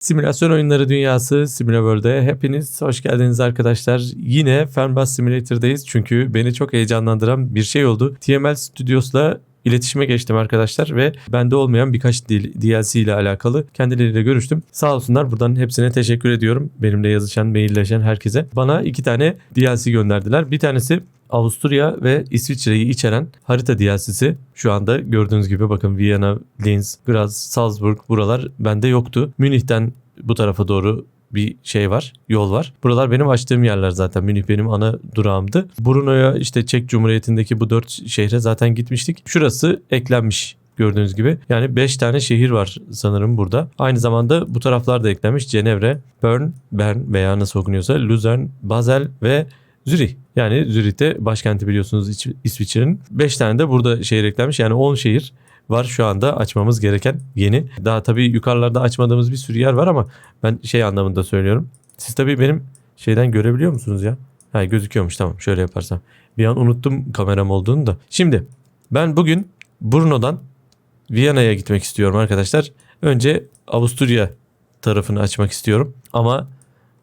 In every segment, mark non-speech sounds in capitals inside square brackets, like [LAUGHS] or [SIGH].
Simülasyon oyunları dünyası Simulaworld'e hepiniz hoş geldiniz arkadaşlar. Yine Fernbus Simulator'dayız çünkü beni çok heyecanlandıran bir şey oldu. TML Studios'la iletişime geçtim arkadaşlar ve bende olmayan birkaç DLC ile alakalı kendileriyle görüştüm. Sağ olsunlar buradan hepsine teşekkür ediyorum. Benimle yazışan, mailleşen herkese. Bana iki tane DLC gönderdiler. Bir tanesi Avusturya ve İsviçre'yi içeren harita DLC'si. Şu anda gördüğünüz gibi bakın Viyana, Linz, Graz, Salzburg buralar bende yoktu. Münih'ten bu tarafa doğru bir şey var, yol var. Buralar benim açtığım yerler zaten. Münih benim ana durağımdı. Brno'ya işte Çek Cumhuriyeti'ndeki bu dört şehre zaten gitmiştik. Şurası eklenmiş gördüğünüz gibi. Yani 5 tane şehir var sanırım burada. Aynı zamanda bu taraflar da eklenmiş. Cenevre, Bern, Bern veya nasıl okunuyorsa Luzern, Basel ve Zürih. Yani Zürih'te başkenti biliyorsunuz İç- İsviçre'nin. 5 tane de burada şehir eklenmiş. Yani 10 şehir var şu anda açmamız gereken yeni. Daha tabii yukarılarda açmadığımız bir sürü yer var ama ben şey anlamında söylüyorum. Siz tabii benim şeyden görebiliyor musunuz ya? Ha gözüküyormuş tamam şöyle yaparsam. Bir an unuttum kameram olduğunu da. Şimdi ben bugün Brno'dan Viyana'ya gitmek istiyorum arkadaşlar. Önce Avusturya tarafını açmak istiyorum. Ama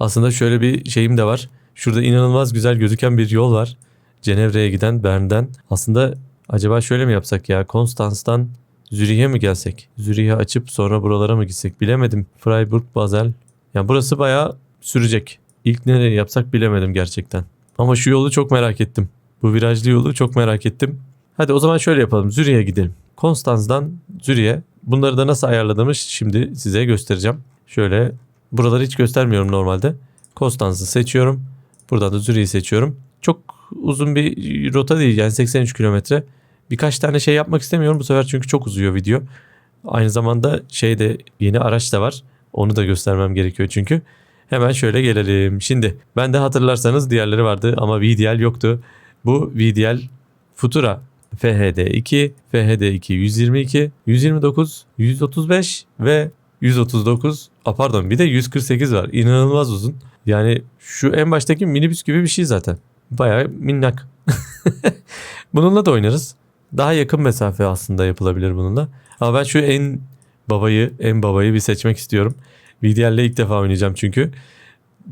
aslında şöyle bir şeyim de var. Şurada inanılmaz güzel gözüken bir yol var. Cenevre'ye giden Bern'den. Aslında acaba şöyle mi yapsak ya? Konstans'tan Zürih'e mi gelsek? Zürih'e açıp sonra buralara mı gitsek? Bilemedim. Freiburg, Basel. Yani burası bayağı sürecek. İlk nereye yapsak bilemedim gerçekten. Ama şu yolu çok merak ettim. Bu virajlı yolu çok merak ettim. Hadi o zaman şöyle yapalım. Zürih'e gidelim. Konstanz'dan Zürih'e. Bunları da nasıl ayarladığımı şimdi size göstereceğim. Şöyle buraları hiç göstermiyorum normalde. Konstanz'ı seçiyorum. Buradan da Zürih'i seçiyorum. Çok uzun bir rota değil yani 83 kilometre. Birkaç tane şey yapmak istemiyorum bu sefer çünkü çok uzuyor video. Aynı zamanda şeyde yeni araç da var. Onu da göstermem gerekiyor çünkü. Hemen şöyle gelelim. Şimdi ben de hatırlarsanız diğerleri vardı ama VDL yoktu. Bu VDL Futura FHD2, FHD2 122, 129, 135 ve 139. A pardon bir de 148 var. İnanılmaz uzun. Yani şu en baştaki minibüs gibi bir şey zaten. Bayağı minnak. [LAUGHS] bununla da oynarız. Daha yakın mesafe aslında yapılabilir bununla. Ama ben şu en babayı, en babayı bir seçmek istiyorum. VDL'le ilk defa oynayacağım çünkü.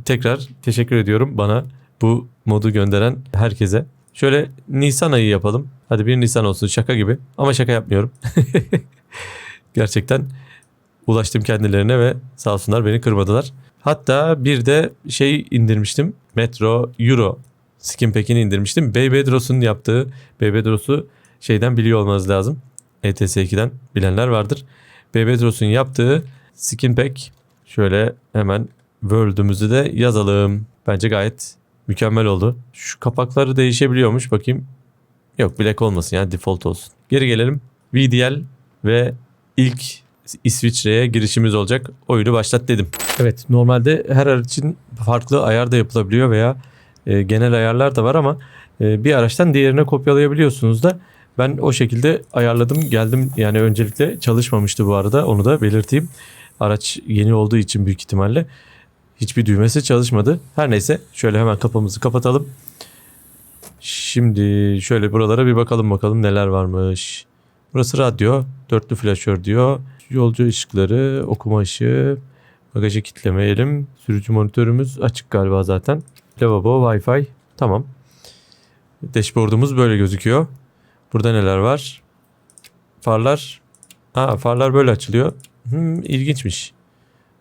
Tekrar teşekkür ediyorum bana bu modu gönderen herkese. Şöyle Nisan ayı yapalım. Hadi bir Nisan olsun şaka gibi. Ama şaka yapmıyorum. [LAUGHS] Gerçekten ulaştım kendilerine ve sağ olsunlar beni kırmadılar. Hatta bir de şey indirmiştim. Metro Euro Skin Pack'ini indirmiştim. Beybedros'un yaptığı Beybedros'u şeyden biliyor olmanız lazım. E ETS2'den bilenler vardır. Beybedros'un yaptığı Skin Pack şöyle hemen World'ümüzü de yazalım. Bence gayet mükemmel oldu. Şu kapakları değişebiliyormuş. Bakayım. Yok black olmasın yani default olsun. Geri gelelim. VDL ve ilk İsviçre'ye girişimiz olacak. Oyunu başlat dedim. Evet normalde her araç için farklı ayar da yapılabiliyor veya e, genel ayarlar da var ama e, bir araçtan diğerine kopyalayabiliyorsunuz da ben o şekilde ayarladım geldim yani öncelikle çalışmamıştı bu arada onu da belirteyim. Araç yeni olduğu için büyük ihtimalle hiçbir düğmesi çalışmadı. Her neyse şöyle hemen kapımızı kapatalım. Şimdi şöyle buralara bir bakalım bakalım neler varmış. Burası radyo, dörtlü flaşör diyor. Yolcu ışıkları, okuma ışığı, bagajı kitlemeyelim. Sürücü monitörümüz açık galiba zaten. Lavabo, Wi-Fi. Tamam. Dashboard'umuz böyle gözüküyor. Burada neler var? Farlar. Ha, farlar böyle açılıyor. Hmm, ilginçmiş.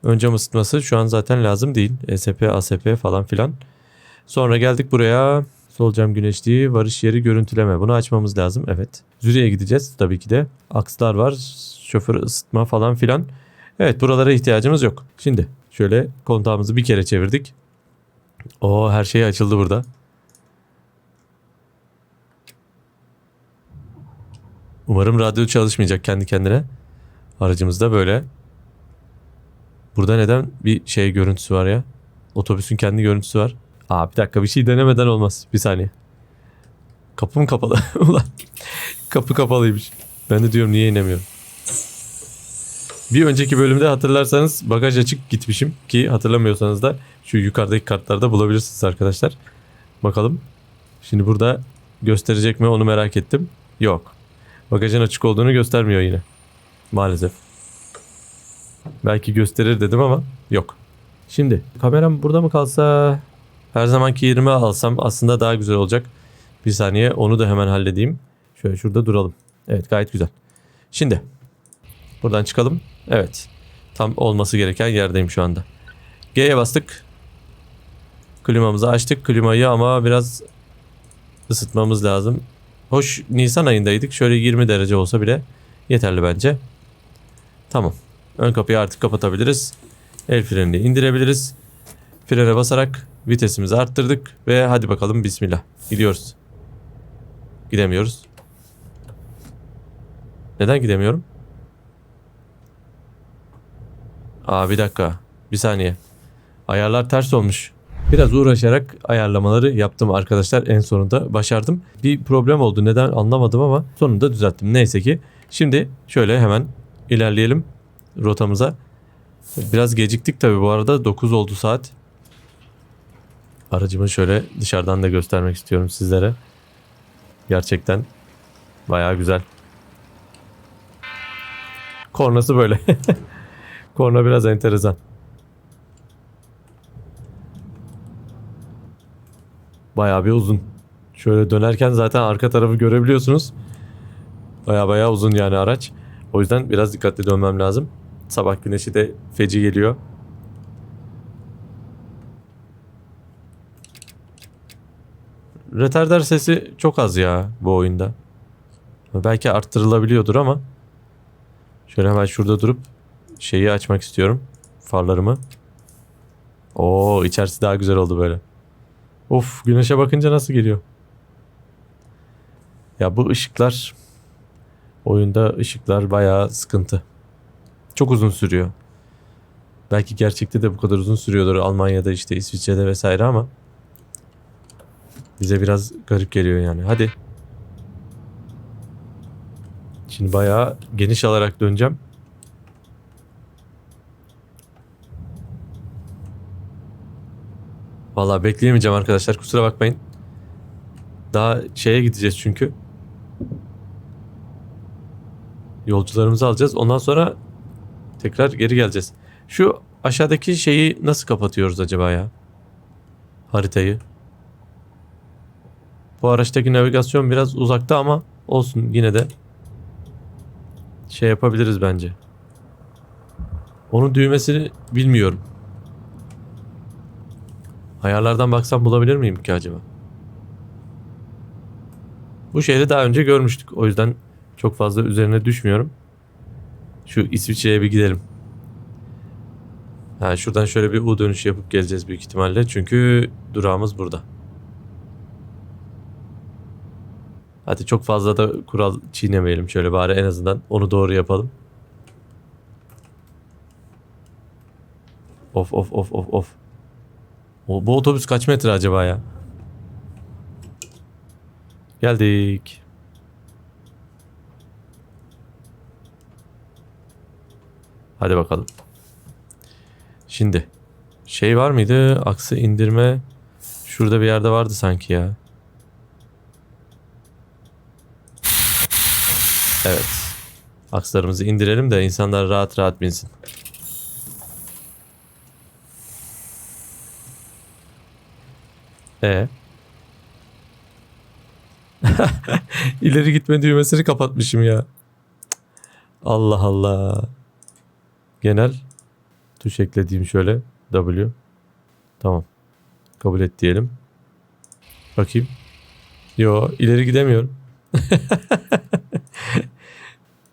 Ön cam ısıtması şu an zaten lazım değil. ESP, ASP falan filan. Sonra geldik buraya. Sol cam güneşliği, varış yeri görüntüleme. Bunu açmamız lazım. Evet. Zürih'e gideceğiz tabii ki de. Akslar var. Şoför ısıtma falan filan. Evet buralara ihtiyacımız yok. Şimdi şöyle kontağımızı bir kere çevirdik. O her şey açıldı burada. Umarım radyo çalışmayacak kendi kendine. Aracımızda böyle. Burada neden bir şey görüntüsü var ya? Otobüsün kendi görüntüsü var. Aa bir dakika bir şey denemeden olmaz. Bir saniye. Kapım kapalı. [LAUGHS] Ulan kapı kapalıymış. Ben de diyorum niye inemiyorum. Bir önceki bölümde hatırlarsanız bagaj açık gitmişim ki hatırlamıyorsanız da şu yukarıdaki kartlarda bulabilirsiniz arkadaşlar. Bakalım. Şimdi burada gösterecek mi onu merak ettim. Yok. Bagajın açık olduğunu göstermiyor yine. Maalesef. Belki gösterir dedim ama yok. Şimdi kameram burada mı kalsa her zamanki yerime alsam aslında daha güzel olacak. Bir saniye onu da hemen halledeyim. Şöyle şurada duralım. Evet gayet güzel. Şimdi buradan çıkalım. Evet. Tam olması gereken yerdeyim şu anda. G'ye bastık. Klimamızı açtık. Klimayı ama biraz ısıtmamız lazım. Hoş Nisan ayındaydık. Şöyle 20 derece olsa bile yeterli bence. Tamam. Ön kapıyı artık kapatabiliriz. El frenini indirebiliriz. Frene basarak vitesimizi arttırdık ve hadi bakalım bismillah. Gidiyoruz. Gidemiyoruz. Neden gidemiyorum? Aa bir dakika. Bir saniye. Ayarlar ters olmuş. Biraz uğraşarak ayarlamaları yaptım arkadaşlar. En sonunda başardım. Bir problem oldu. Neden anlamadım ama sonunda düzelttim. Neyse ki. Şimdi şöyle hemen ilerleyelim rotamıza. Biraz geciktik tabii bu arada. 9 oldu saat. Aracımı şöyle dışarıdan da göstermek istiyorum sizlere. Gerçekten bayağı güzel. Kornası böyle. [LAUGHS] Korna biraz enteresan. Bayağı bir uzun. Şöyle dönerken zaten arka tarafı görebiliyorsunuz. Bayağı bayağı uzun yani araç. O yüzden biraz dikkatli dönmem lazım. Sabah güneşi de feci geliyor. Retarder sesi çok az ya bu oyunda. Belki arttırılabiliyordur ama şöyle hemen şurada durup şeyi açmak istiyorum. Farlarımı. Oo içerisi daha güzel oldu böyle. Of güneşe bakınca nasıl geliyor? Ya bu ışıklar oyunda ışıklar bayağı sıkıntı. Çok uzun sürüyor. Belki gerçekte de bu kadar uzun sürüyordur Almanya'da işte İsviçre'de vesaire ama bize biraz garip geliyor yani. Hadi. Şimdi bayağı geniş alarak döneceğim. Vallahi bekleyemeyeceğim arkadaşlar. Kusura bakmayın. Daha şeye gideceğiz çünkü. Yolcularımızı alacağız. Ondan sonra tekrar geri geleceğiz. Şu aşağıdaki şeyi nasıl kapatıyoruz acaba ya? Haritayı. Bu araçtaki navigasyon biraz uzakta ama olsun yine de şey yapabiliriz bence. Onun düğmesini bilmiyorum. Ayarlardan baksam bulabilir miyim ki acaba? Bu şehri daha önce görmüştük. O yüzden çok fazla üzerine düşmüyorum. Şu İsviçre'ye bir gidelim. Ha, şuradan şöyle bir U dönüşü yapıp geleceğiz büyük ihtimalle. Çünkü durağımız burada. Hadi çok fazla da kural çiğnemeyelim şöyle bari en azından onu doğru yapalım. Of of of of of. O, bu otobüs kaç metre acaba ya? Geldik. Hadi bakalım. Şimdi şey var mıydı? Aksı indirme şurada bir yerde vardı sanki ya. Evet. Akslarımızı indirelim de insanlar rahat rahat binsin. E. [LAUGHS] İleri gitme düğmesini kapatmışım ya. Allah Allah. Genel tuş eklediğim şöyle W. Tamam. Kabul et diyelim. Bakayım. Yo ileri gidemiyorum. [LAUGHS]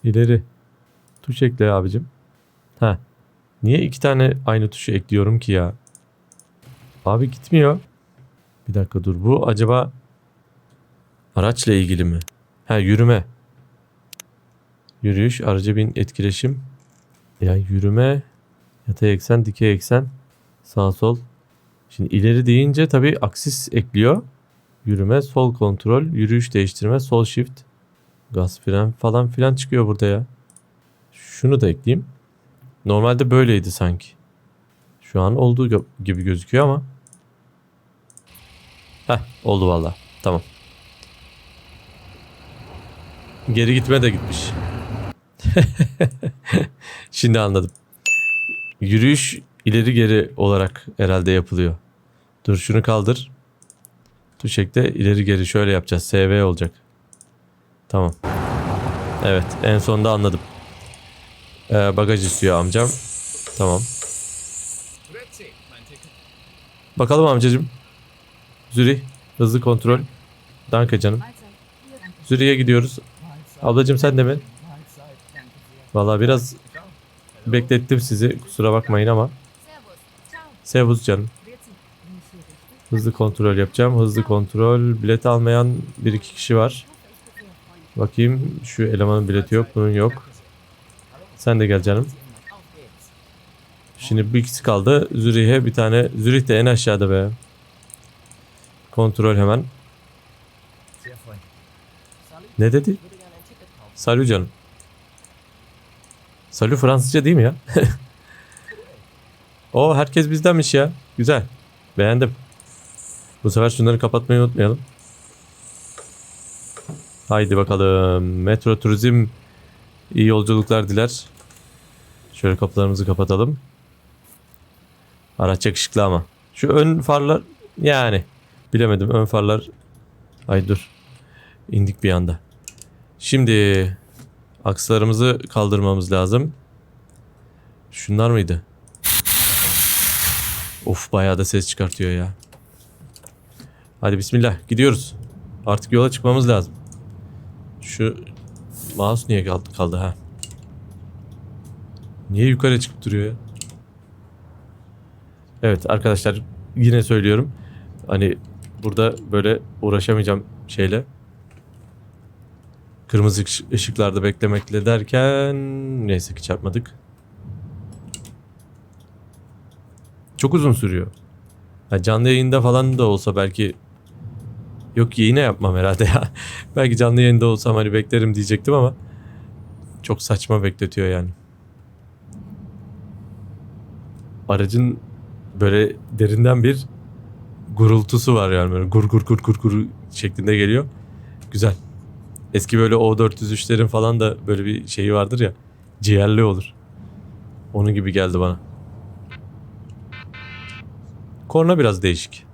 İleri. Tuş ekle abicim. Ha. Niye iki tane aynı tuşu ekliyorum ki ya? Abi gitmiyor. Bir dakika dur. Bu acaba araçla ilgili mi? Ha yürüme. Yürüyüş, aracı bin etkileşim. Ya yürüme, yatay eksen, dikey eksen, sağ sol. Şimdi ileri deyince tabii aksis ekliyor. Yürüme, sol kontrol, yürüyüş değiştirme, sol shift, gaz fren falan filan çıkıyor burada ya. Şunu da ekleyeyim. Normalde böyleydi sanki. Şu an olduğu gibi gözüküyor ama. Heh oldu valla. Tamam. Geri gitme de gitmiş. [LAUGHS] Şimdi anladım. Yürüyüş ileri geri olarak herhalde yapılıyor. Dur şunu kaldır. Tuşek'te ileri geri şöyle yapacağız. SV olacak. Tamam. Evet en sonunda anladım. Ee, bagaj istiyor amcam. Tamam. Bakalım amcacım. Zürih. Hızlı kontrol. Danke canım. Zürih'e gidiyoruz. Ablacım sen de mi? Vallahi biraz beklettim sizi. Kusura bakmayın ama. Servus canım. Hızlı kontrol yapacağım. Hızlı kontrol. Bilet almayan bir iki kişi var. Bakayım şu elemanın bileti yok. Bunun yok. Sen de gel canım. Şimdi bir ikisi kaldı. Zürih'e bir tane. Zürih de en aşağıda be. Kontrol hemen. Ne dedi? Salut canım. Salut Fransızca değil mi ya? [LAUGHS] o herkes bizdenmiş ya. Güzel. Beğendim. Bu sefer şunları kapatmayı unutmayalım. Haydi bakalım. Metro Turizm iyi yolculuklar diler. Şöyle kapılarımızı kapatalım. Araç yakışıklı ama. Şu ön farlar yani bilemedim ön farlar. Ay dur. İndik bir anda. Şimdi akslarımızı kaldırmamız lazım. Şunlar mıydı? Of bayağı da ses çıkartıyor ya. Hadi bismillah gidiyoruz. Artık yola çıkmamız lazım. Şu mouse niye kaldı, kaldı ha? Niye yukarı çıkıp duruyor ya? Evet arkadaşlar yine söylüyorum. Hani burada böyle uğraşamayacağım şeyle. Kırmızı ış- ışıklarda beklemekle derken neyse ki çarpmadık. Çok uzun sürüyor. Ha, canlı yayında falan da olsa belki yok yine yapmam herhalde ya. [LAUGHS] belki canlı yayında olsam hani beklerim diyecektim ama çok saçma bekletiyor yani. Aracın böyle derinden bir gurultusu var yani böyle gur gur gur gur gur şeklinde geliyor. Güzel. Eski böyle O403'lerin falan da böyle bir şeyi vardır ya. Ciğerli olur. Onun gibi geldi bana. Korna biraz değişik.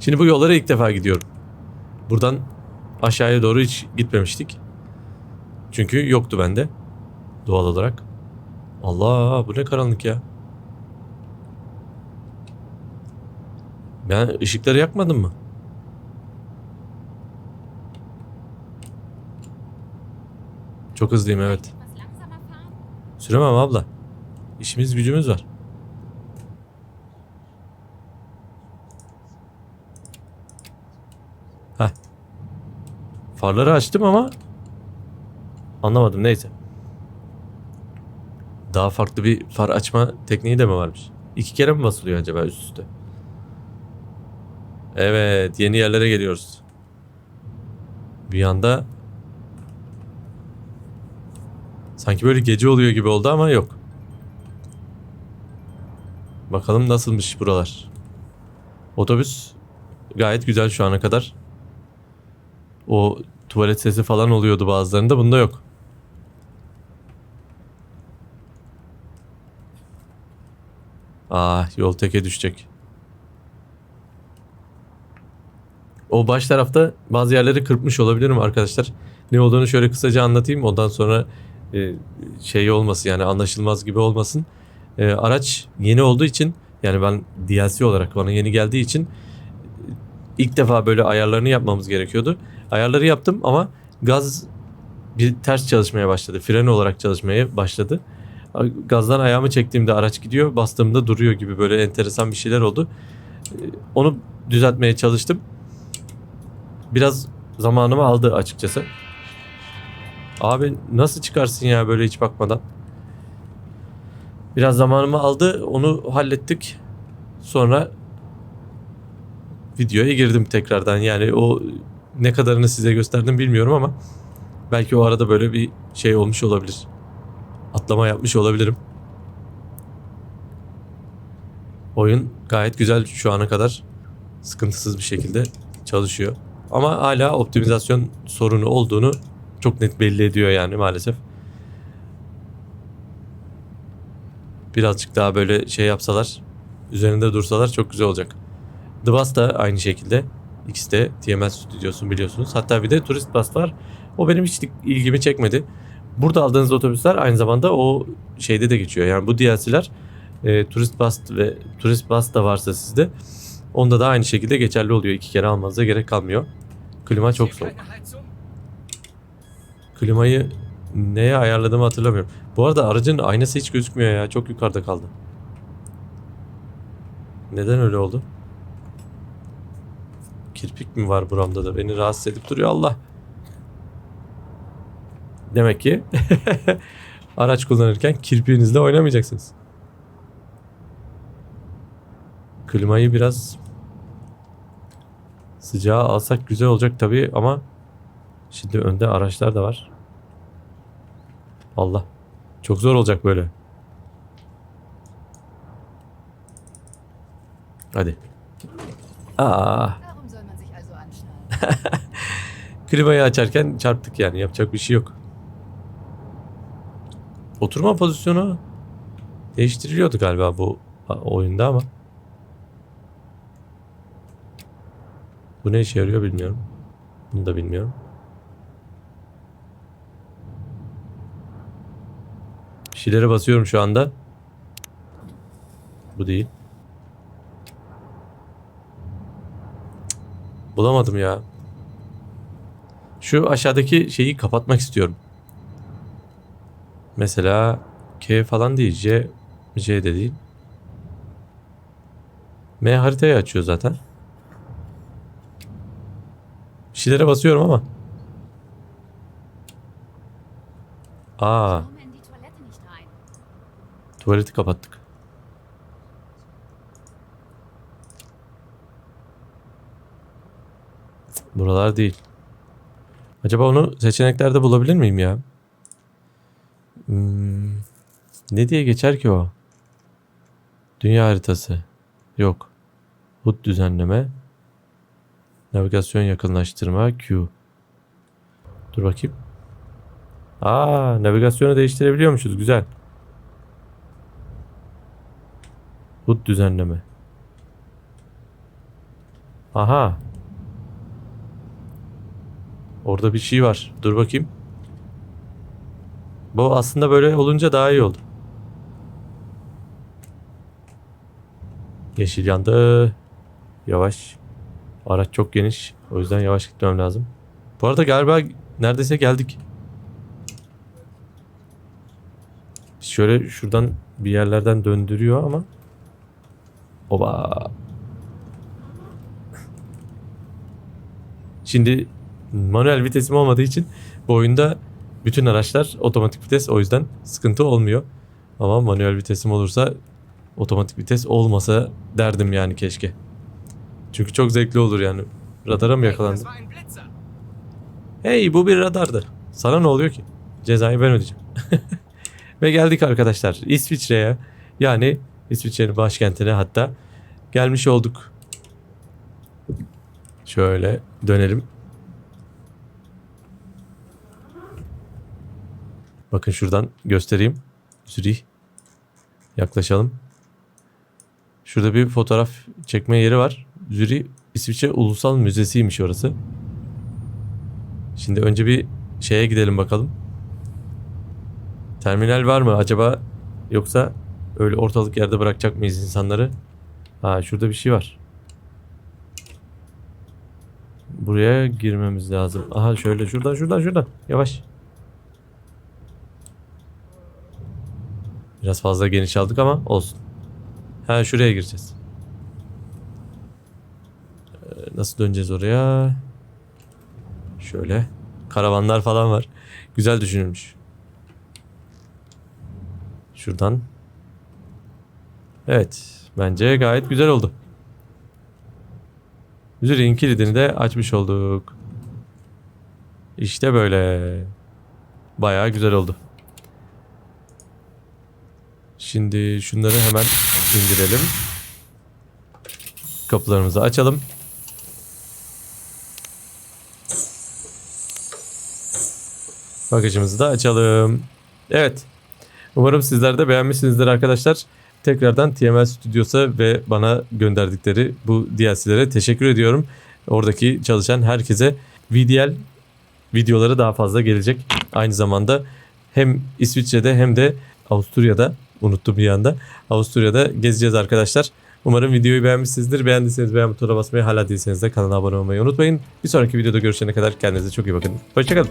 Şimdi bu yollara ilk defa gidiyorum. Buradan aşağıya doğru hiç gitmemiştik. Çünkü yoktu bende. Doğal olarak. Allah bu ne karanlık ya. Ben ışıkları yakmadım mı? Çok hızlıyım evet. Süremem abla. İşimiz gücümüz var. Heh. Farları açtım ama anlamadım neyse. Daha farklı bir far açma tekniği de mi varmış? İki kere mi basılıyor acaba üst üste? Evet yeni yerlere geliyoruz. Bir anda sanki böyle gece oluyor gibi oldu ama yok. Bakalım nasılmış buralar. Otobüs gayet güzel şu ana kadar. O tuvalet sesi falan oluyordu bazılarında bunda yok. Ah yol teke düşecek. O baş tarafta bazı yerleri kırpmış olabilirim arkadaşlar. Ne olduğunu şöyle kısaca anlatayım. Ondan sonra e, şey olmasın yani anlaşılmaz gibi olmasın. E, araç yeni olduğu için yani ben DLC olarak bana yeni geldiği için ilk defa böyle ayarlarını yapmamız gerekiyordu. Ayarları yaptım ama gaz bir ters çalışmaya başladı. Fren olarak çalışmaya başladı. Gazdan ayağımı çektiğimde araç gidiyor. Bastığımda duruyor gibi böyle enteresan bir şeyler oldu. E, Onu düzeltmeye çalıştım. Biraz zamanımı aldı açıkçası. Abi nasıl çıkarsın ya böyle hiç bakmadan? Biraz zamanımı aldı. Onu hallettik. Sonra videoya girdim tekrardan. Yani o ne kadarını size gösterdim bilmiyorum ama belki o arada böyle bir şey olmuş olabilir. Atlama yapmış olabilirim. Oyun gayet güzel şu ana kadar. Sıkıntısız bir şekilde çalışıyor. Ama hala optimizasyon sorunu olduğunu çok net belli ediyor yani maalesef. birazcık daha böyle şey yapsalar, üzerinde dursalar çok güzel olacak. The Bus da aynı şekilde. İkisi de TML stüdyosu biliyorsunuz. Hatta bir de Turist Bus var. O benim hiç ilgimi çekmedi. Burada aldığınız otobüsler aynı zamanda o şeyde de geçiyor. Yani bu DLC'ler e, Turist Bus ve Turist Bus da varsa sizde onda da aynı şekilde geçerli oluyor. İki kere almanıza gerek kalmıyor. Klima çok soğuk. Klimayı neye ayarladığımı hatırlamıyorum. Bu arada aracın aynası hiç gözükmüyor ya. Çok yukarıda kaldı. Neden öyle oldu? Kirpik mi var buramda da beni rahatsız edip duruyor Allah. Demek ki [LAUGHS] araç kullanırken kirpiğinizle oynamayacaksınız. Klimayı biraz sıcağa alsak güzel olacak tabii ama şimdi önde araçlar da var. Allah. Çok zor olacak böyle. Hadi. Aa, [LAUGHS] klimayı açarken çarptık yani. Yapacak bir şey yok. Oturma pozisyonu değiştiriliyordu galiba bu oyunda ama. Bu ne işe yarıyor bilmiyorum. Bunu da bilmiyorum. Bir şeylere basıyorum şu anda. Bu değil. Bulamadım ya. Şu aşağıdaki şeyi kapatmak istiyorum. Mesela K falan değil. J, J de değil. M haritayı açıyor zaten. Şeylere basıyorum ama. Aa, tuvaleti kapattık. Buralar değil. Acaba onu seçeneklerde bulabilir miyim ya? Hmm, ne diye geçer ki o? Dünya haritası. Yok. HUD düzenleme. Navigasyon yakınlaştırma. Q. Dur bakayım. Aa, navigasyonu değiştirebiliyormuşuz. Güzel. HUD düzenleme. Aha. Orada bir şey var. Dur bakayım. Bu aslında böyle olunca daha iyi oldu. Yeşil yandı. Yavaş. Araç çok geniş. O yüzden yavaş gitmem lazım. Bu arada galiba neredeyse geldik. Şöyle şuradan bir yerlerden döndürüyor ama. Oba. Şimdi manuel vitesim olmadığı için bu oyunda bütün araçlar otomatik vites o yüzden sıkıntı olmuyor. Ama manuel vitesim olursa otomatik vites olmasa derdim yani keşke. Çünkü çok zevkli olur yani. Radara mı Blitzer. Hey bu bir radardı. Sana ne oluyor ki? Cezayı ben ödeyeceğim. [LAUGHS] Ve geldik arkadaşlar İsviçre'ye. Yani İsviçre'nin başkentine hatta gelmiş olduk. Şöyle dönelim. Bakın şuradan göstereyim. Zürih. Yaklaşalım. Şurada bir fotoğraf çekme yeri var. Zürih İsviçre Ulusal Müzesi'ymiş orası. Şimdi önce bir şeye gidelim bakalım. Terminal var mı acaba yoksa öyle ortalık yerde bırakacak mıyız insanları? Ha şurada bir şey var. Buraya girmemiz lazım. Aha şöyle şuradan şuradan şuradan. Yavaş. Biraz fazla geniş aldık ama olsun. Ha şuraya gireceğiz. Nasıl döneceğiz oraya? Şöyle. Karavanlar falan var. Güzel düşünülmüş. Şuradan. Evet. Bence gayet güzel oldu. Zürih'in kilidini de açmış olduk. İşte böyle. Bayağı güzel oldu. Şimdi şunları hemen indirelim. Kapılarımızı açalım. Bagajımızı da açalım. Evet. Umarım sizler de beğenmişsinizdir arkadaşlar. Tekrardan TML Studios'a ve bana gönderdikleri bu DLC'lere teşekkür ediyorum. Oradaki çalışan herkese VDL videoları daha fazla gelecek. Aynı zamanda hem İsviçre'de hem de Avusturya'da unuttum bir anda. Avusturya'da gezeceğiz arkadaşlar. Umarım videoyu beğenmişsinizdir. Beğendiyseniz beğen butonuna basmayı hala değilseniz de kanala abone olmayı unutmayın. Bir sonraki videoda görüşene kadar kendinize çok iyi bakın. Hoşçakalın.